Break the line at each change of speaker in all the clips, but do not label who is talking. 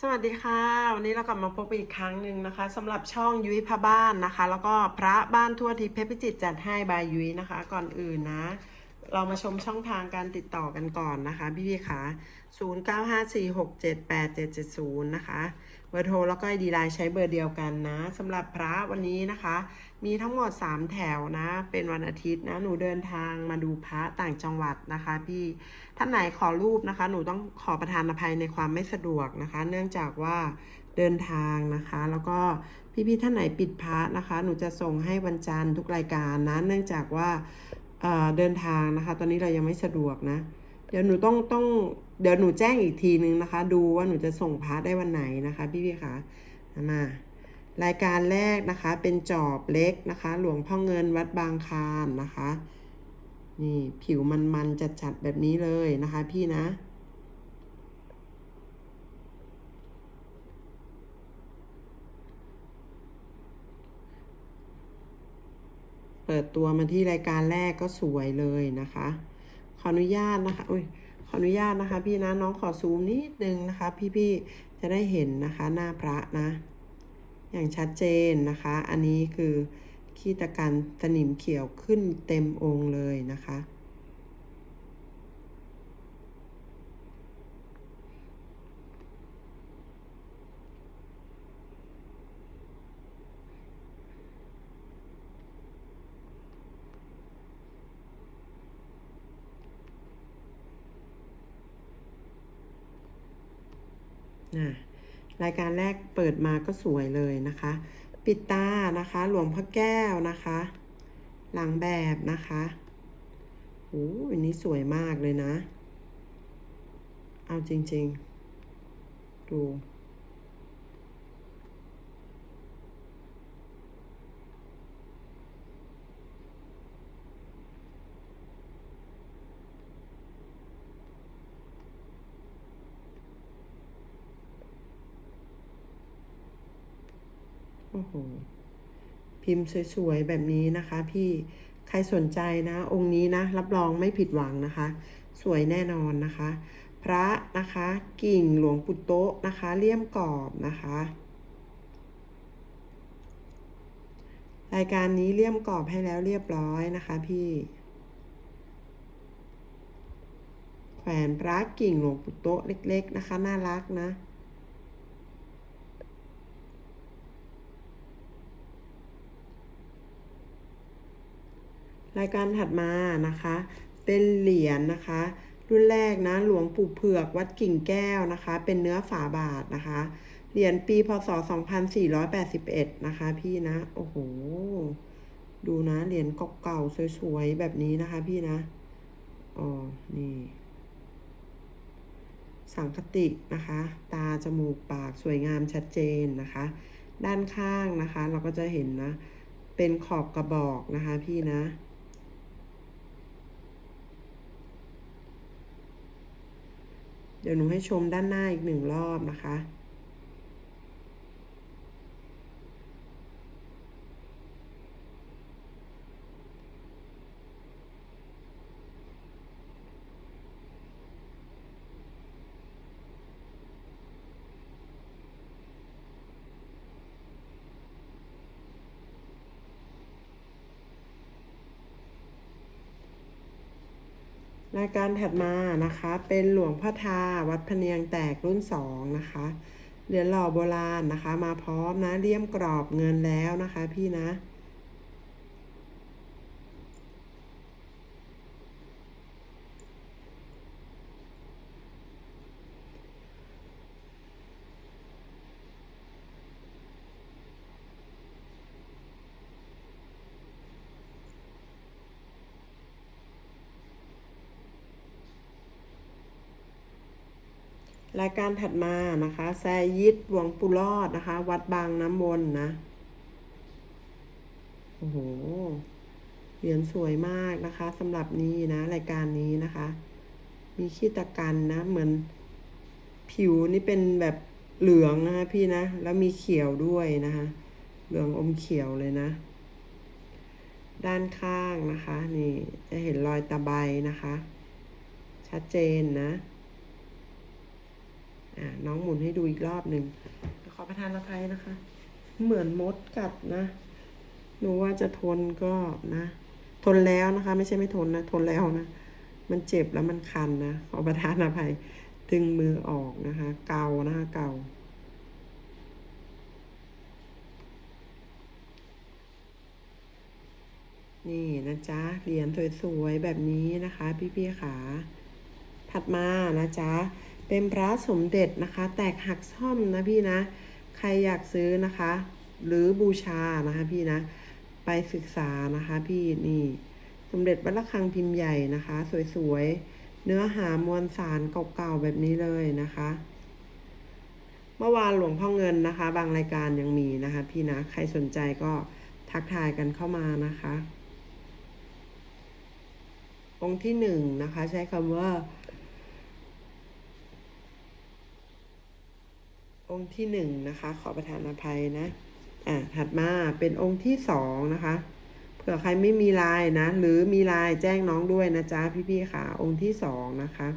สวัสดีค่ะ วันนี้เรากลับมาพบอีกครั้งหนึ่งนะคะสำหรับช่องยุ้ยพระบ้านนะคะ แล้วก็พระบ้านทั่วทิพย์เพชรพิจิตจัดให้บายยุ้ยนะคะ ก่อนอื่นนะ เรามาชมช่องทางการติดต่อกันก่อนนะคะ พี่พี่ขา0954678770นะคะ บอร์โทรแล้วก็ไอดีไลน์ใช้เบอร์เดียวกันนะสำหรับพระวันนี้นะคะ มีทั้งหมด 3 แถวนะ เป็นวันอาทิตย์นะ หนูเดินทางมาดูพระต่างจังหวัดนะคะ พี่ท่านไหนขอรูปนะคะ หนูต้องขอประทานอภัยในความไม่สะดวกนะคะ เนื่องจากว่าเดินทางนะคะ แล้วก็พี่ๆท่านไหนปิดพระนะคะ หนูจะส่งให้วันจันทร์ทุกรายการนะ เนื่องจากว่าเเดินทางนะคะ ตอนนี้เรายังไม่สะดวกนะ เดี๋ยวหนูต้องต้องเดี๋ยวหนูแจ้งอีกทีนึงนะคะ ดูว่าหนูจะส่งพาระได้วันไหนนะคะ พี่ๆคะมารายการแรกนะคะ เป็นจอบเล็กนะคะ หลวงพ่อเงินวัดบางคานนะคะ นี่ผิวมันๆจัดๆแบบนี้เลยนะคะ พี่นะเปิดตัวมาที่รายการแรกก็สวยเลยนะคะ ออนุญาตนะคะอุ้ยขออนุญาตนะคะ พี่นะน้องขอซูมนิดนึงนะคะ พี่ๆจะได้เห็นนะคะหน้าพระนะ อย่างชัดเจนนะคะ อันนี้คือขี้ตะกันสนิมเขียวขึ้นเต็มองค์เลยนะคะอะ รายการแรกเปิดมาก็สวยเลยนะคะ ปิดตานะคะ หลวงพ่อแก้วนะคะ หลังแบบนะคะโอ้อันนี้สวยมากเลยนะ เอาจริง ๆ ดู โอ้โหพิมพ์สวยๆแบบนี้นะคะ พี่ใครสนใจนะ องค์นี้นะ รับรองไม่ผิดหวังนะคะ สวยแน่นอนนะคะ พระนะคะ กิ่งหลวงปู่โตะนะคะ เลี่ยมกรอบนะคะ รายการนี้เลี่ยมกรอบให้แล้วเรียบร้อยนะคะพี่แขวนพระกิ่งหลวงปู่โตะเล็ก ๆ นะคะ น่ารักนะ รายการถัดมานะคะ เป็นเหรียญนะคะ รุ่นแรกนะหลวงปู่เผือกวัดกิ่งแก้วนะคะ เป็นเนื้อฝาบาทนะคะ เหรียญปีพศ 2481 นะคะ พี่นะ โอ้โห ดูนะเหรียญเก่าๆสวยๆ แบบนี้นะคะพี่นะอ๋อนี่ สังคตินะคะ ตาจมูกปากสวยงามชัดเจนนะคะ ด้านข้างนะคะ เราก็จะเห็นนะเป็นขอบกระบอกนะคะพี่นะ เดี๋ยวหนูให้ชมด้านหน้าอีกหนึ่งรอบนะคะาการถัดมานะคะ เป็นหลวงพ่อทาวัดพเนียงแตกรุ่นสองนะคะเหรียญหล่อโบราณนะคะ มาพร้อมนะเลี่ยมกรอบเงินแล้วนะคะพี่นะายการถัดมานะคะแซยิดหลวงปู่รอดนะคะ วัดบางน้ำวนนะ โอ้โห เหรียญสวยมากนะคะสำหรับนี้นะ รายการนี้นะคะ มีขี้ตะกันนะ เหมือนผิวนี่เป็นแบบเหลืองนะคะพี่นะ แล้วมีเขียวด้วยนะคะ เหลืองอมเขียวเลยนะ ด้านข้างนะคะ นี่จะเห็นรอยตะไบนะคะ ชัดเจนนะ น้องหมุนให้ดูอีกรอบหนึ่งขอประทานอภัยนะคะ เหมือนมดกัดนะ หนูว่าจะทนก็นะ ทนแล้วนะคะ ไม่ใช่ไม่ทนนะ ทนแล้วนะ มันเจ็บแล้วมันคันนะ ขอประทานอภัย ดึงมือออกนะคะ เกานะคะเกานี่นะจ๊ะเหรียญสวยๆแบบนี้นะคะ พี่ๆขาถัดมานะจ๊ะ เป็นพระสมเด็จนะคะ แตกหักซ่อมนะพี่นะ ใครอยากซื้อนะคะ หรือบูชานะคะพี่นะ ไปศึกษานะคะพี่นี่สมเด็จวัดระฆังพิมพ์ใหญ่นะคะ สวยๆ เนื้อหามวลสารเก่าๆแบบนี้เลยนะคะ เมื่อวานหลวงพ่อเงินนะคะ บางรายการยังมีนะคะ พี่นะ ใครสนใจก็ทักทายกันเข้ามานะคะ องค์ที่หนึ่งนะคะ ใช้คำว่า องค์ที่หนึ่งนะคะ ขอประทานอภัยนะ อ่าถัดมาเป็นองค์ที่สองนะคะเผื่อใครไม่มีลายนะ หรือมีลายแจ้งน้องด้วยนะจ๊ะพี่ๆค่ะ องค์ที่สองนะคะ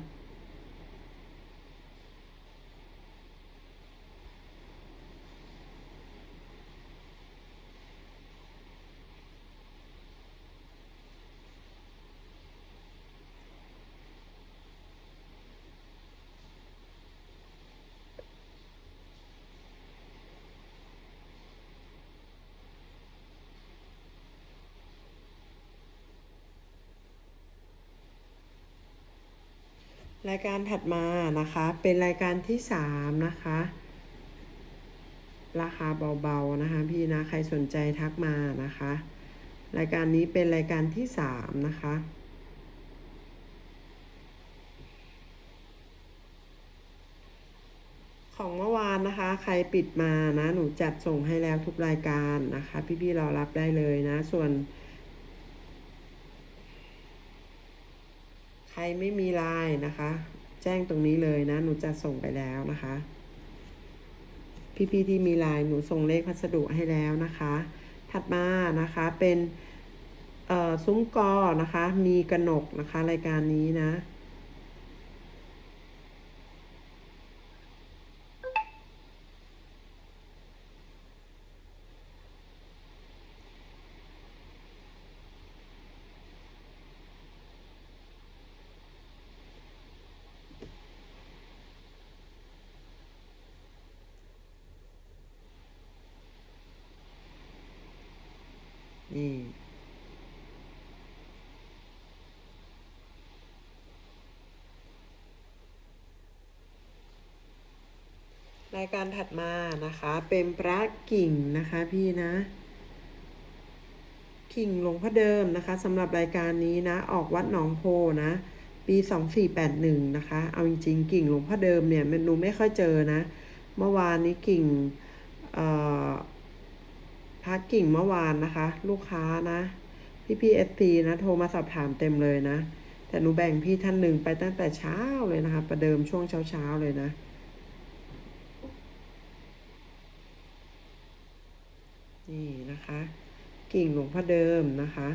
รายการถัดมานะคะ เป็นรายการที่สามนะคะ ราคาเบาๆนะคะ พี่นะใครสนใจทักมานะคะ รายการนี้เป็นรายการที่สามนะคะของเมื่อวานนะคะ ใครปิดมานะ หนูจัดส่งให้แล้วทุกรายการนะคะ พี่ๆรอรับได้เลยนะ ส่วน ใค รไม่มีไลน์นะคะ แจ้งตรงนี้เลยนะ หนูจะส่งไปแล้วนะคะ พี่ๆที่มีไลน์หนูส่งเลขพัสดุให้แล้วนะคะ ถัดมานะคะเป็นเอ่อซุ้มกอนะคะ มีกระหนกนะคะ รายการนี้นะ นี่ รายการถัดมานะคะ เป็นพระกิ่งนะคะพี่นะ กิ่งหลวงพ่อเดิมนะคะสำหรับรายการนี้นะ ออกวัดหนองโพนะ ปี2481นะคะ เอาจริงๆ กิ่งหลวงพ่อเดิมเนี่ยมันนูไม่ค่อยเจอนะ เมื่อวานนี้กิ่งพระกิ่งเมื่อวานนะคะ ลูกค้านะพี่พีเอสทีนะโทรมาสอบถามเต็มเลยนะ แต่หนูแบ่งพี่ท่านหนึ่งไปตั้งแต่เช้าเลยนะคะ ประเดิมช่วงเช้าๆเลยนะ นี่นะคะ กิ่งหลวงพ่อเดิมนะคะ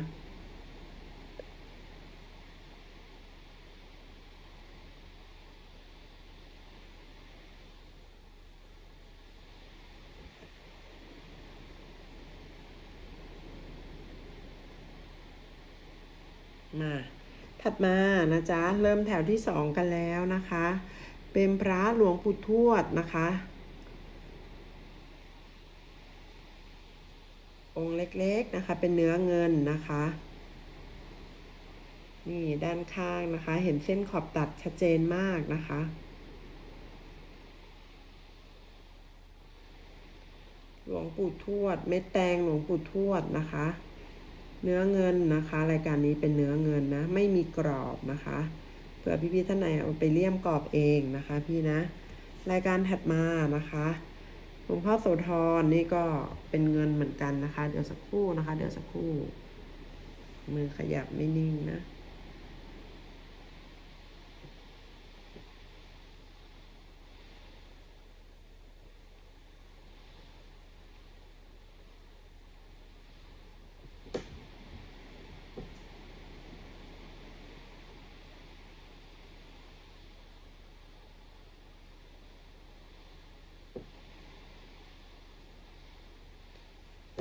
มาถัดมานะจ๊ะ เริ่มแถวที่สองกันแล้วนะคะ เป็นพระหลวงปู่ทวดนะคะ องค์ เล็กๆนะคะ เป็นเนื้อเงินนะคะ นี่ด้านข้างนะคะ เห็นเส้นขอบตัดชัดเจนมากนะคะหลวงปู่ทวด เม็ดแตงหลวงปู่ทวดนะคะ เนื้อเงินนะคะ รายการนี้เป็นเนื้อเงินนะ ไม่มีกรอบนะคะเผื่อพี่ๆท่านไหนเอาไปเลี่ยมกรอบเองนะคะ พี่นะ รายการถัดมานะคะ หลวงพ่อโสธรนี่ก็เป็นเงินเหมือนกันนะคะ เดี๋ยวสักครู่นะคะ เดี๋ยวสักครู่ มือขยับไม่นิ่งนะ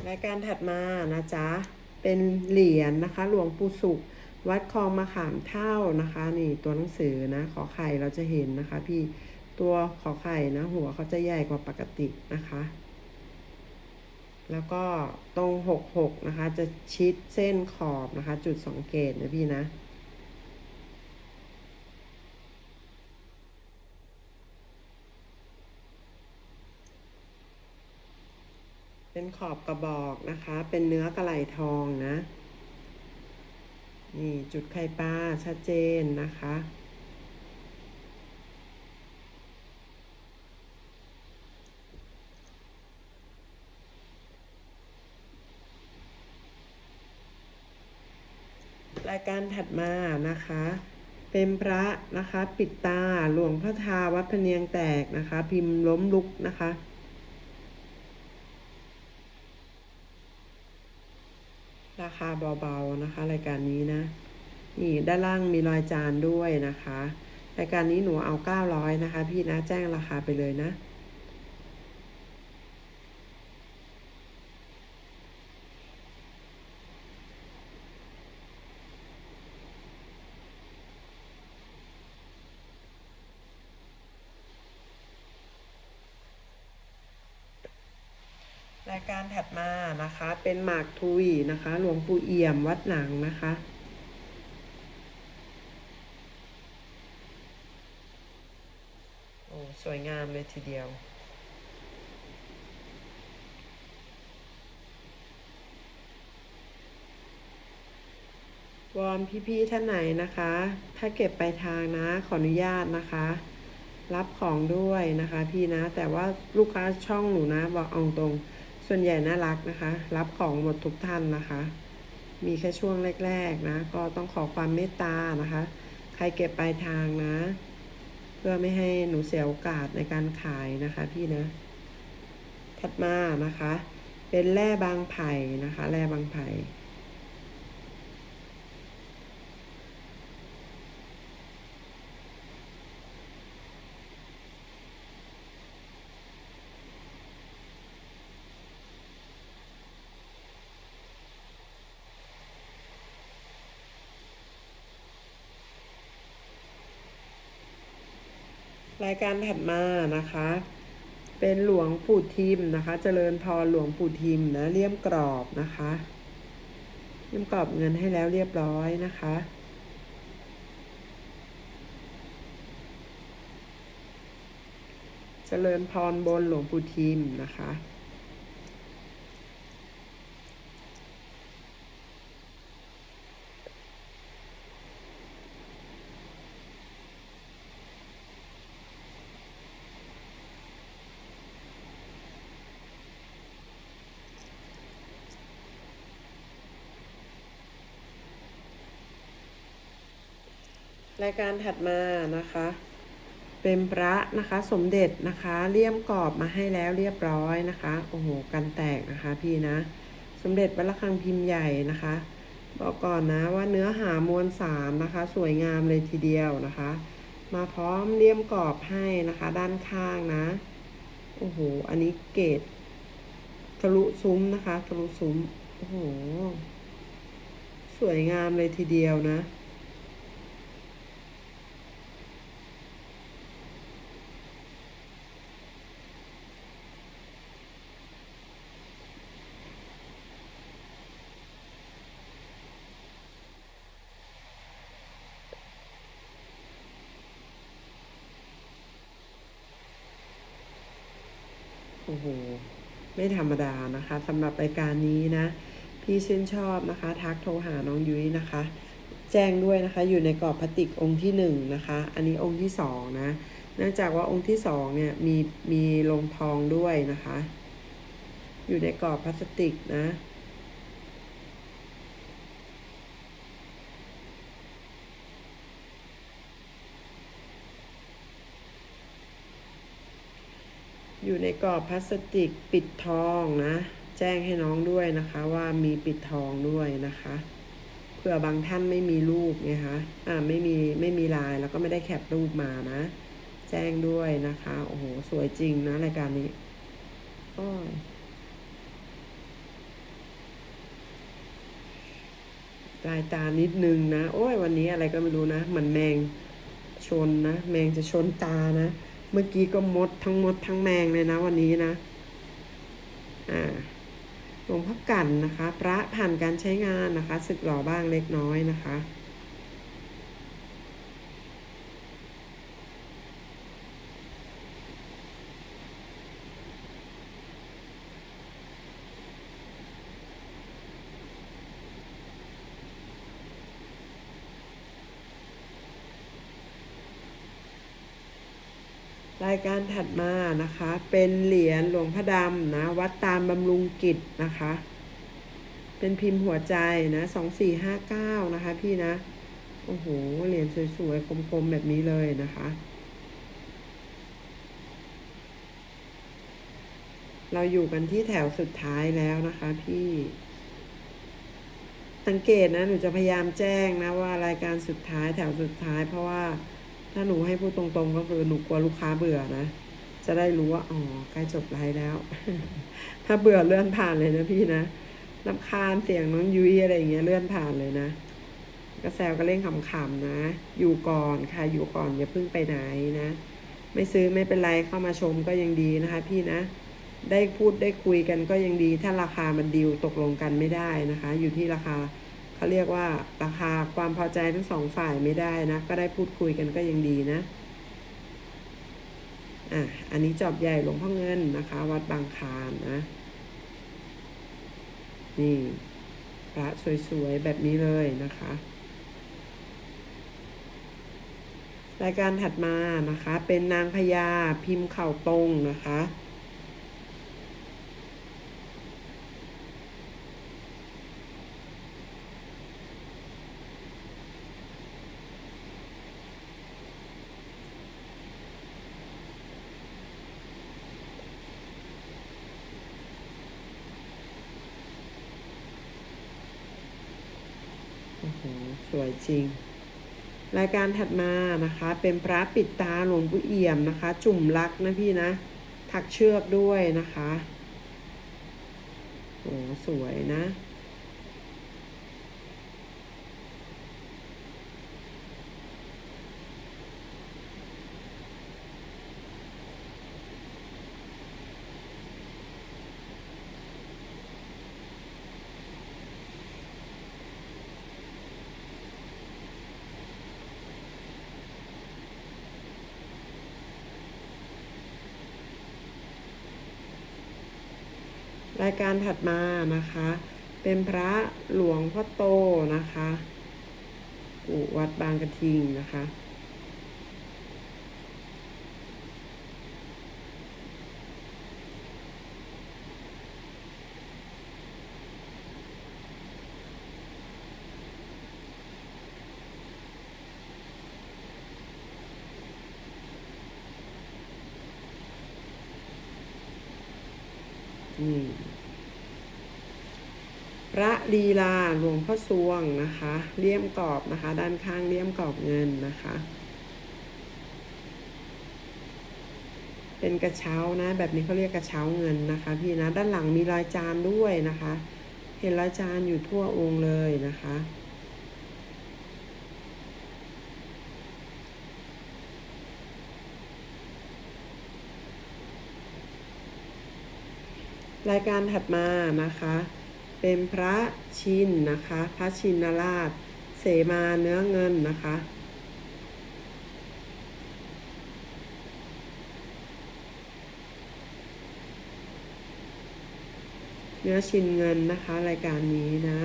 รายการถัดมานะจ๊ะ เป็นเหรียญนะคะ หลวงปู่สุข วัดคลองมะขามเท่านะคะ นี่ตัวหนังสือนะขอไข่เราจะเห็นนะคะ พี่ตัวขอไข่นะ หัวเขาจะใหญ่กว่าปกตินะคะ แล้วก็ตรงหกหกนะคะ จะชิดเส้นขอบนะคะ จุดสองเกตนะพี่นะ เป็นขอบกระบอกนะคะ เป็นเนื้อกระไหลทองนะ นี่จุดไข่ปลาชัดเจนนะคะรายการถัดมานะคะ เป็นพระนะคะ ปิดตาหลวงพ่อทาวัดพเนียงแตกนะคะ พิมพ์ล้มลุกนะคะ ราคา เบาๆนะคะ รายการนี้นะ นี่ด้านล่างมีรอยจานด้วยนะคะ รายการนี้หนูเอา 900 นะคะ พี่นะแจ้งราคาไปเลยนะ การถัดมานะคะ เป็นหมากทุยนะคะ หลวงปู่เอี่ยมวัดหนังนะคะ โอ้ สวยงามเลยทีเดียววอนพี่ๆท่านไหนนะคะ ถ้าเก็บไปทางนะ ขออนุญาตนะคะ รับของด้วยนะคะ พี่นะ แต่ว่าลูกค้าช่องหนูนะ บอกเอาตรง ส่วนใหญ่น่ารักนะคะ รับของหมดทุกท่านนะคะ มีแค่ช่วงแรก ๆ นะ ก็ต้องขอความเมตตานะคะ ใครเก็บปลายทางนะ เพื่อไม่ให้หนูเสียโอกาสในการขายนะคะพี่นะ ถัดมานะคะ เป็นแร่บางไผ่นะคะ แร่บางไผ่ายการถัดมานะคะ เป็นหลวงปู่ทิมนะคะ เจริญพรหลวงปู่ทิมนะเลี่ยมกรอบนะคะเลี่ยมกรอบเงินให้แล้วเรียบร้อยนะคะเจริญพรบนหลวงปู่ทิมนะคะ รายการถัดมานะคะ เป็นพระนะคะสมเด็จนะคะเลี่ยมกรอบมาให้แล้วเรียบร้อยนะคะโอ้โหกันแตกนะคะพี่นะ สมเด็จวัดระฆังพิมพ์ใหญ่นะคะ บอกก่อนนะว่าเนื้อหามวลสารนะคะ สวยงามเลยทีเดียวนะคะ มาพร้อมเลี่ยมกรอบให้นะคะด้านข้างนะโอ้โหอันนี้เกรดทะลุซุ้มนะคะทะลุซุ้มโอ้โหสวยงามเลยทีเดียวนะ โอ้โห ไม่ธรรมดานะคะสำหรับรายการนี้นะ พี่ชื่นชอบนะคะ ทักโทรหาน้องยุ้ยนะคะ แจ้งด้วยนะคะอยู่ในกรอบพลาสติกองค์ที่หนึ่งนะคะ อันนี้องค์ที่สองนะเนื่องจากว่าองค์ที่สองเนี่ยมีมีลงทองด้วยนะคะ อยู่ในกรอบพลาสติกนะ อยู่ในกรอบพลาสติกปิดทองนะ แจ้งให้น้องด้วยนะคะ ว่ามีปิดทองด้วยนะคะเผื่อบางท่านไม่มีรูปไงคะอ่าไม่มีไม่มีลายแล้วก็ไม่ได้แคปรูปมานะ แจ้งด้วยนะคะโอ้โหสวยจริงนะรายการนี้อ้อลายตานิดนึงนะ โอ้ยวันนี้อะไรก็ไม่รู้นะ มันแมงชนนะ แมงจะชนตานะ เมื่อกี้ก็มดทั้งมดทั้งแมงเลยนะวันนี้นะ อ่าหลวงพ่อกันนะคะ พระผ่านการใช้งานนะคะ สึกหล่อบ้างเล็กน้อยนะคะ รายการถัดมานะคะ เป็นเหรียญหลวงพ่อดำนะ วัดตามบำรุงกิจนะคะ เป็นพิมพ์หัวใจนะสองสี่ห้าเก้านะคะ พี่นะ โอ้โห เหรียญสวยๆ คมๆ แบบนี้เลยนะคะ เราอยู่กันที่แถวสุดท้ายแล้วนะคะพี่ สังเกตนะ หนูจะพยายามแจ้งนะว่ารายการสุดท้ายแถวสุดท้ายเพราะว่า ถ้าหนูให้พูดตรงๆ ก็คือหนูกลัวลูกค้าเบื่อนะ จะได้รู้ว่าอ๋อใกล้จบไลฟ์แล้ว ถ้าเบื่อเลื่อนผ่านเลยนะพี่นะลำคาญเสียงน้องยุ้ยอะไรอย่างเงี้ยเลื่อนผ่านเลยนะก็แซวก็เล่นขำๆนะ อยู่ก่อนค่ะอยู่ก่อนอย่าเพิ่งไปไหนนะ ไม่ซื้อไม่เป็นไรเข้ามาชมก็ยังดีนะคะ พี่นะ ได้พูดได้คุยกันก็ยังดี ถ้าราคามันดีลตกลงกันไม่ได้นะคะ อยู่ที่ราคา เขาเรียกว่าราคาความพอใจทั้งสองฝ่ายไม่ได้นะ ก็ได้พูดคุยกันก็ยังดีนะ อะ อันนี้จอบใหญ่หลวงพ่อเงินนะคะ วัดบางคานนะ นี่พระสวยๆ แบบนี้เลยนะคะ รายการถัดมานะคะ เป็นนางพญาพิมพ์เข่าตรงนะคะ สวยจริง รายการถัดมานะคะ เป็นพระปิดตาหลวงปู่เอี่ยมนะคะ จุ่มรักนะพี่นะ ถักเชือกด้วยนะคะโอ้สวยนะ รายการถัดมานะคะ เป็นพระหลวงพ่อโตนะคะ วัดบางกระทิงนะคะ ลีลาหลวงพ่อสวงนะคะเลี่ยมกรอบนะคะ ด้านข้างเลี่ยมกรอบเงินนะคะ เป็นกระเช้านะ แบบนี้เขาเรียกกระเช้าเงินนะคะ พี่นะด้านหลังมีรอยจานด้วยนะคะ เห็นรอยจานอยู่ทั่วองค์เลยนะคะรายการถัดมานะคะ เป็นพระชินนะคะ พระชินราช เสมาเนื้อเงินนะคะ เนื้อชินเงินนะคะ รายการนี้นะ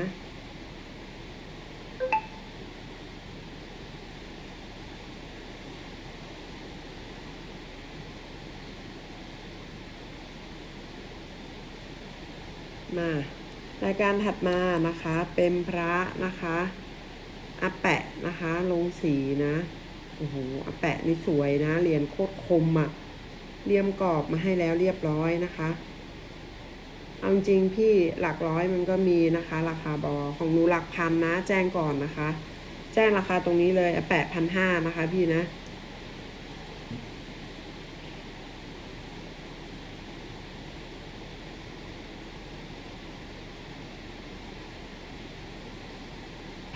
มา รายการถัดมานะคะเป็นพระนะคะอาแปะนะคะ ลงสีนะโอ้โหอาแปะนี่สวยนะเหรียญโคตรคมอะ่ะเลี่ยมกรอบมาให้แล้วเรียบร้อยนะคะ เอาจริงพี่หลักร้อยมันก็มีนะคะ ราคาบอของหนูหลักพันนะ แจ้งก่อนนะคะ แจ้งราคาตรงนี้เลยอแปะพันห้านะคะพี่นะ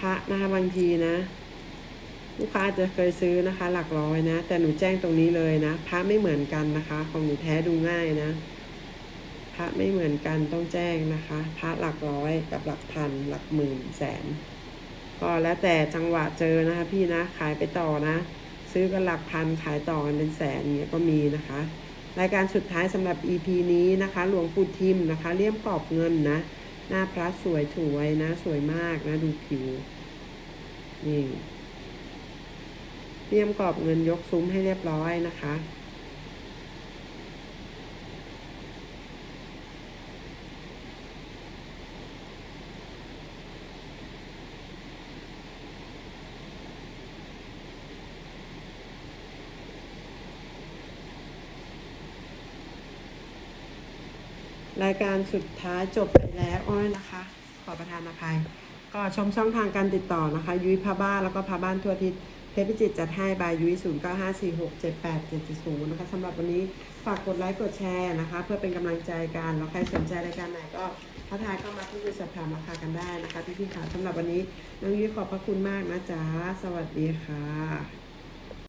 พระนะคะบางทีนะ ลูกค้าอาจจะเคยซื้อนะคะ หลักร้อยนะ แต่หนูแจ้งตรงนี้เลยนะพระไม่เหมือนกันนะคะ ของหนูแท้ดูง่ายนะพระไม่เหมือนกันต้องแจ้งนะคะพระหลักร้อยกับหลักพัน หลักหมื่นแสน ก็แล้วแต่จังหวะเจอนะคะ พี่นะขายไปต่อนะ ซื้อกันหลักพันขายต่อกันเป็นแสนเนี้ยก็มีนะคะรายการสุดท้ายสำหรับ EP นี้นะคะ หลวงปู่ทิมนะคะเลี่ยมกรอบเงินนะ หน้าพระสวยสวยนะ สวยมากนะดูผิว นี่เตรียมกรอบเงินยกซุ้มให้เรียบร้อยนะคะ รายการสุดท้ายจบไปแล้วอ้อยนะคะ ขอประทานอภัย ก็ชมช่องทางการติดต่อนะคะ ยุ้ยพาบ้านแล้วก็พาบ้านทั่วทิศเพชรพิจิตจัดให้บายยุ้ย0 9 5 4 6 7 8 7 0นะคะสำหรับวันนี้ฝากกดไลค์กดแชร์นะคะ เพื่อเป็นกำลังใจกันแล้วใครสนใจรายการไหนก็ทักทายเข้ามาที่ยุ้ยสอบถามราคากันได้นะคะพี่ๆค่ะสำหรับวันนี้น้องยุ้ยขอบพระคุณมากนะจ๊ะสวัสดีค่ะ